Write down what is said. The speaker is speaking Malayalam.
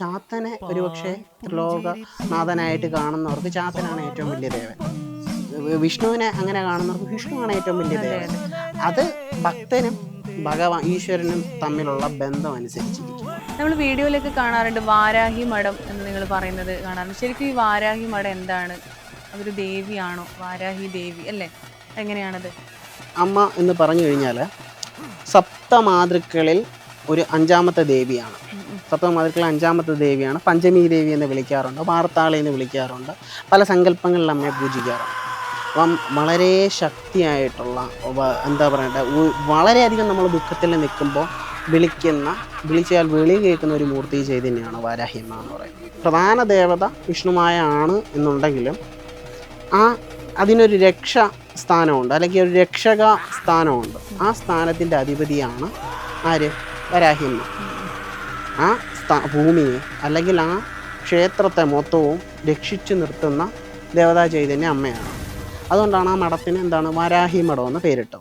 ചാത്തനെ ഒരുപക്ഷെ ലോകനാഥനായിട്ട് കാണുന്നവർക്ക് ചാത്തനാണ് ഏറ്റവും വലിയ ദേവൻ. വിഷ്ണുവിനെ അങ്ങനെ കാണുന്നവർക്ക് വിഷ്ണുവാണ് ഏറ്റവും വലിയ ദേവൻ. അത്. ഭക്തനും ഭഗവാൻ ഈശ്വരനും തമ്മിലുള്ള ബന്ധം അനുസരിച്ചിരിക്കും നമ്മൾ വീഡിയോയിലൊക്കെ കാണാറുണ്ട് വാരാഹി മഠം എന്ന് നിങ്ങൾ പറയുന്നത് കാണാറുണ്ട്. ശരിക്കും ഈ വാരാഹി മഠം എന്താണ്? അതൊരു ദേവിയാണോ? വാരാഹി ദേവി അല്ലേ? എങ്ങനെയാണത്? അമ്മ എന്ന് പറഞ്ഞു കഴിഞ്ഞാൽ സപ്തമാതൃക്കളിൽ ഒരു അഞ്ചാമത്തെ ദേവിയാണ്. സപ്തമാതൃക്കളിൽ അഞ്ചാമത്തെ ദേവിയാണ് പഞ്ചമി ദേവി എന്ന് വിളിക്കാറുണ്ട് വാർത്താളി എന്ന് വിളിക്കാറുണ്ട് പല സങ്കല്പങ്ങളിൽ അമ്മയെ പൂജിക്കാറുണ്ട്. അപ്പം വളരെ ശക്തിയായിട്ടുള്ള എന്താ പറയണ്ടേ ഉ- വളരെയധികം നമ്മൾ ദുഃഖത്തിൽ നിൽക്കുമ്പോൾ വിളിക്കുന്ന വിളിച്ചാൽ വിളി കേൾക്കുന്ന ഒരു മൂർത്തി ചൈതന്യമാണ് വാരാഹിമ എന്ന് പറയുന്നത്. പ്രധാന ദേവത വിഷ്ണുമായ ആണ് എന്നുണ്ടെങ്കിലും ആ അതിനൊരു രക്ഷ സ്ഥാനമുണ്ട് അല്ലെങ്കിൽ ഒരു രക്ഷക സ്ഥാനമുണ്ട്. ആ സ്ഥാനത്തിന്റെ അധിപതിയാണ് ആര്? വരാഹിയമ്മ. ആ ഭൂമിയെ അല്ലെങ്കിൽ ആ ക്ഷേത്രത്തെ മൊത്തവും രക്ഷിച്ചു നിർത്തുന്ന ദേവതാ ചൈതന്യ അമ്മയാണ്. അതുകൊണ്ടാണ് ആ മഠത്തിന് എന്താണ് വരാഹി മഠം എന്ന് പേരിട്ടത്.